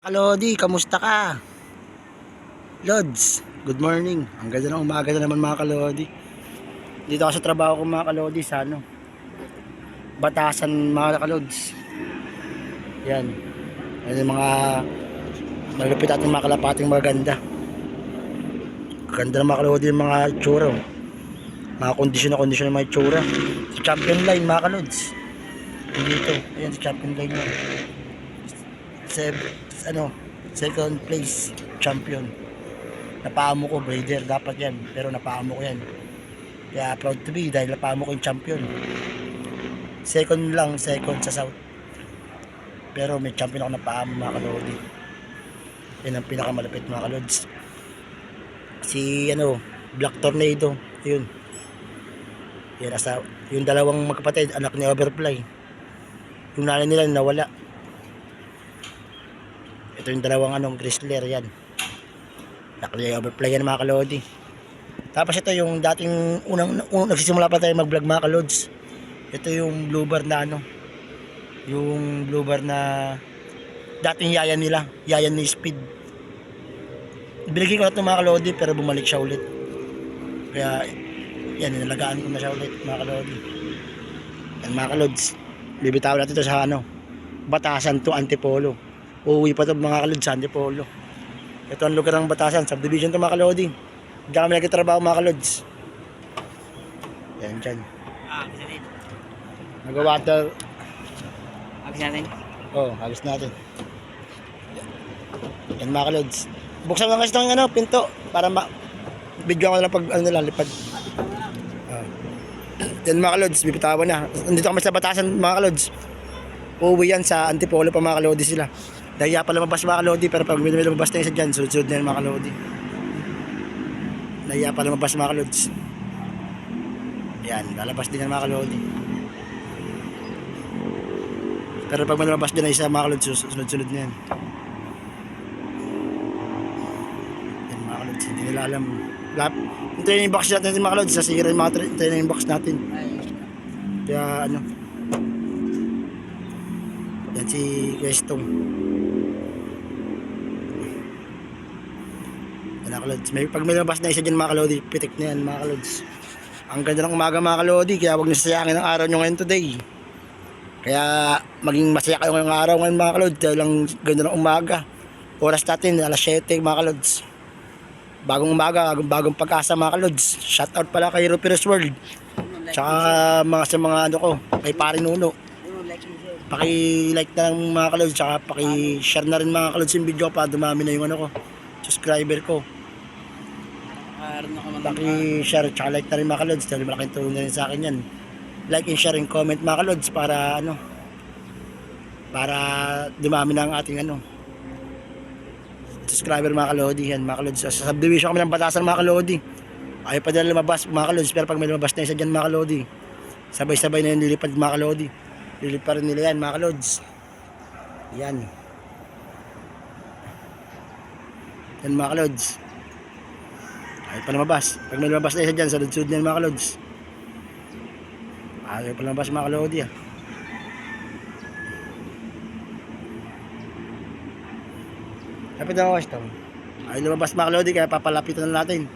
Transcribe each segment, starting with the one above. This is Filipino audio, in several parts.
Kalodi, kamusta ka? Lods, good morning. Ang ganda ng umaga na naman mga kalodi. Dito ako sa trabaho ko mga kalodi sa ano. Batasan mga kalods. Yan. Yan yung mga malupit ating mga kalapating maganda. Ganda ng mga kalodi yung mga itsura. oh. Mga kondisyon na kondisyon ng mga itsura. Sa champion line mga kalods. Dito. Ayan sa champion line mo sev- ano, second place champion. Napaamo ko, breeder, dapat yan. Pero napaamo ko yan. Kaya proud to be dahil napaamo ko yung champion. Second lang, second sa South. Pero may champion ako napaamo mga kalodi. Yan ang pinakamalapit mga kalods. Si ano, Black Tornado, yun. Yan asa, yung dalawang magkapatid, anak ni Overfly. Yung nanay nila nawala. Ito yung dalawang anong Grizzler yan. Nakli overplay yan mga kalodi. Tapos ito yung dating unang, unang nagsisimula pa tayo mag-vlog mga kalods. Ito yung blue bar na ano. Yung blue bar na dating yayan nila. Yayan ni Speed. Binigay ko na ito mga kalodi pero bumalik siya ulit. Kaya yan, nilalagaan ko na siya ulit mga kalodi. Yan mga kalods. Bibitawan natin ito sa ano. Batasan to Antipolo. Uuwi pa ito mga kalod sa Antipolo. Ito ang lugar ng Batasan, subdivision ito mga kalodi. Diyan kami nagkitrabaho mga kalods. Yan dyan. Ah, din. Nag-water. Habis natin. Oh, halos natin. Yan mga kalods. Buksan mo kasi itong ano, pinto para ma bigyan ko na lang pag ano lang lipad. Ah. Yan mga kalods, bibitawan na. Nandito kami sa Batasan mga kalods. Uuwi yan sa Antipolo pa mga kalodi sila. Dahil pa lumabas mga kalodi pero pag may lumabas na isa dyan, sunod-sunod na yan mga kalodi. Nahiya pa lumabas mga kalods. Yan, lalabas din yan mga kalodi. Pero pag may lumabas dyan na isa mga kalods, sunod-sunod na yan. Yan mga kalods, hindi nila alam. Lap, yung training box natin mga kalods, sasira yung mga tra- training box natin. Kaya ano, yan si Westong. Mga kalods. May, pag may labas na isa dyan mga kalodi, pitik na yan mga kalods. Ang ganda ng umaga mga kalodi, kaya huwag nasasayangin ang araw nyo ngayon today. Kaya maging masaya kayo ngayong araw ngayon mga kalods, dahil ang ganda ng umaga. Oras natin, alas 7 mga kalods. Bagong umaga, bagong, bagong pag-asa mga kalods. Shout out pala kay Rupiros World. Tsaka mga sa mga ano ko, kay Pare Nuno. Paki-like na lang mga kalods, tsaka paki-share na rin mga kalods yung video para dumami na yung ano ko, subscriber ko. Paki-share tsaka like na rin mga kalods, dahil malaking tulong na rin sa akin yan. Like and share and comment mga kalods para ano, para dumami na ang ating ano, subscriber mga kalodi yan mga kalodi. Sa subdivision kami ng batasan mga kalodi. Ayaw pa dyan lumabas mga kalodi, pero pag may lumabas na isa dyan mga kalodi, sabay-sabay na yung lilipad mga kalodi. Lilipad rin nila yan mga kalods. Yan. Yan mga kalods. Ayaw pa lumabas. Pag may lumabas na isa dyan, sunod-sunod na yan mga kalods. Ayaw pa lumabas mga kalodi ah. Lapit na ako ito. Ayaw lumabas mga kalodi, kaya papalapitan na natin.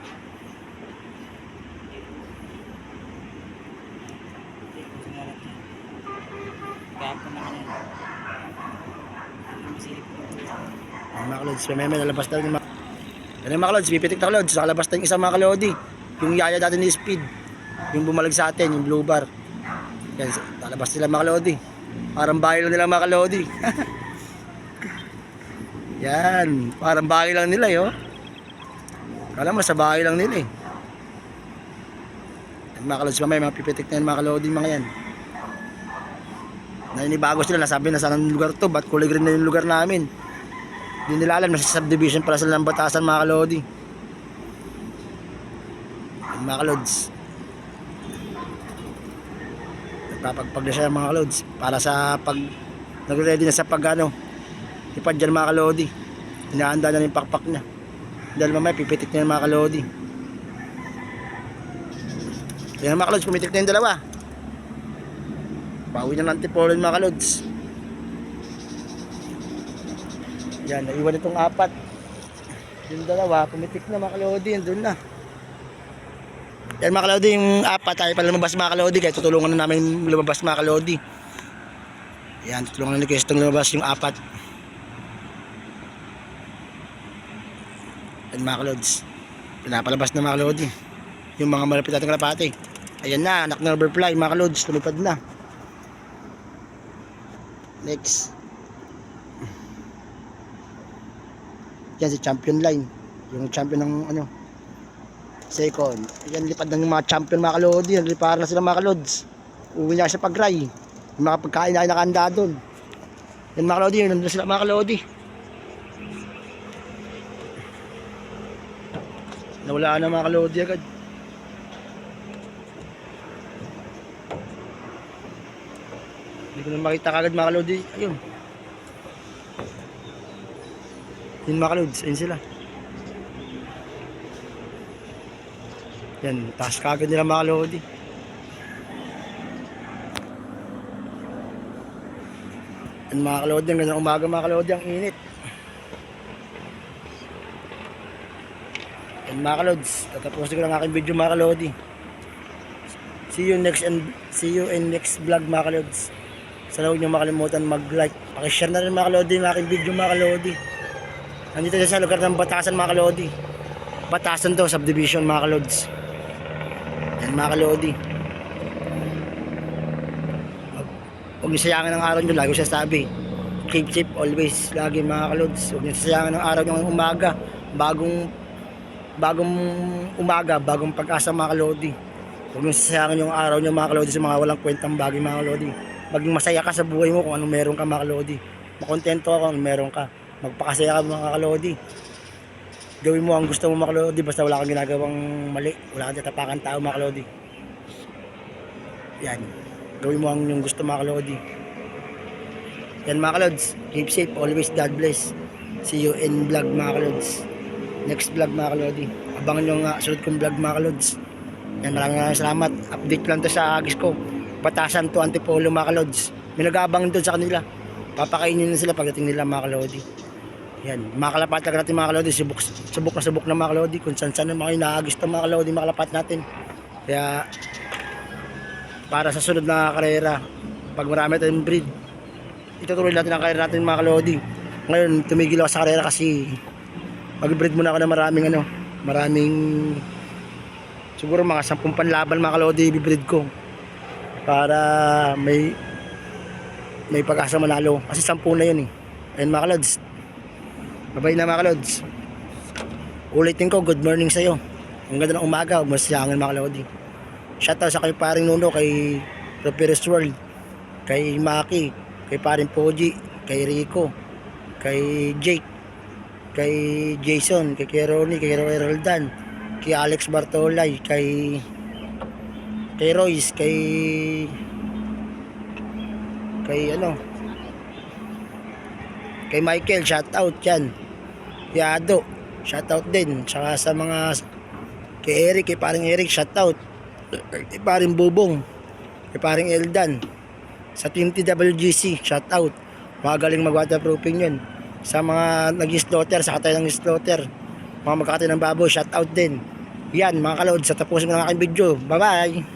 Mga kalods, may may nalabas na rin yung mga... Yan mga kalods, pipitik na kalods, nakalabas na yung isang mga kalodi. Yung yaya dati ni Speed. Yung bumalag sa atin, yung blue bar. Yan, nalabas nila mga kalodi. Parang bahay lang nila mga kalodi. Yan, parang bahay lang nila yo. Kala mo sa bahay lang nila eh. Yan, mga kalods, mamaya mga pipitik na yan mga kalodi mga yan. Naninibago sila, nasabi na saan ang lugar to, ba't kulay green na yung lugar namin. Hindi nila alam, nasa subdivision pala sila ng batasan mga kalodi. Mga kalods. Nagpapagpag na siya mga kalods. Para sa pag, nagre-ready na sa pag ano, ipad dyan mga kalodi. Hinahanda na yung pakpak niya. Dahil mamaya pipitik na yung mga kalodi. Yan mga kalods, pumitik na yung dalawa. Bawi na ng tipolo yung mga kalods. Yan, naiwan itong apat. Yung dalawa, pumitik na mga kalodi, doon na. Yan mga kalodi, yung apat tayo pala lumabas mga kalodi, kaya tutulungan na namin lumabas mga kalodi. Yan, tutulungan na ni Questong lumabas yung apat. Yan mga kalods. Pinapalabas na mga kalodi. Yung mga malapit nating kalapati. Ayan na, anak na rubberfly mga kalods, lumipad na. Next. Yan si champion line. Yung champion ng ano. Second. Yan lipad ng mga champion mga kalodi. Liparan na sila mga kalods. Uwi niya sa pagray. Yung mga pagkain na nakahanda doon. Yan mga kalodi. Yun nandun sila mga kalodi. Nawala na mga kalodi agad. Hindi ko na makita kagad mga kalodi. Ayun. Yun mga kalods. Ayun sila. Yan. Taas kagad nila mga kalodi. Yan mga kalodi. Ang gandang umaga mga kalodi. Ang init. Yan mga kalods. Tatapusin ko lang aking video mga kalodi. See you next and see you in next vlog mga kalods. Sana huwag niyo makalimutan mag-like. Pakishare na rin mga kalodi yung aking video mga kalodi. Nandito tayo sa lugar ng Batasan mga kalodi. Batasan to, subdivision mga kalods. Yan mga kalodi. Huwag niyo sayangin ang araw niyo, lagi ko sasabi. Keep safe always, lagi mga kalods. Huwag niyo sayangin ang araw niyo ng umaga. Bagong bagong umaga, bagong pag-asa mga kalodi. Huwag niyo sayangin yung araw niyo mga kalodi sa mga walang kwentang bagay mga kalodi. Maging masaya ka sa buhay mo kung anong meron ka mga kalodi. Makontento ka kung meron ka. Magpakasaya ka mga kalodi. Gawin mo ang gusto mo mga kalodi basta wala kang ginagawang mali. Wala kang tatapakan tao mga kalodi. Yan. Gawin mo ang yung gusto mga kalodi. Yan mga kalods. Keep safe. Always God bless. See you in vlog mga kalods. Next vlog mga kalodi. Abangan nyo nga sunod kong vlog mga kalods. Yan maraming maraming salamat. Update lang to sa agis ko. Batasan to Antipolo mga kalods. May nag-aabang doon sa kanila. Papakainin na sila pagdating nila mga kalodi. Yan, mga kalapat talaga natin mga kalodi, subok, subok na subok na mga kalodi, kung saan saan mga inaagis to mga kalodi, mga kalapat natin. Kaya, para sa sunod na karera, pag marami tayong breed, itutuloy natin ang karera natin mga kalodi. Ngayon, tumigil ako sa karera kasi mag-breed muna ako ng maraming ano, maraming siguro mga sampung panlaban mga kalodi ibibreed ko. Para may may pag-asa manalo. Kasi sampu na yun eh. Ayun mga kalods babay na mga kalods. Ulitin ko good morning sa'yo. Ang ganda ng umaga huwag masayangin mga kalodi. Shoutout sa kay paring Nuno kay Roperes World kay Maki kay paring Poji kay Rico kay Jake kay Jason kay Ronnie kay Roy Roldan kay Alex Bartolay kay kay Royce kay kay ano? Kay Michael shout out yan kay Ado shout out din. Saka sa mga kay Eric kay paring Eric shout out kay paring Bubong. Kay paring Eldan. Sa team TWGC shout out mga galing mag waterproofing yun. Sa mga nag-slaughter sa katay ng slaughter. Mga magkakatay ng baboy shout out din. Yan mga kalod sa tapusin ko ng aking video. Bye bye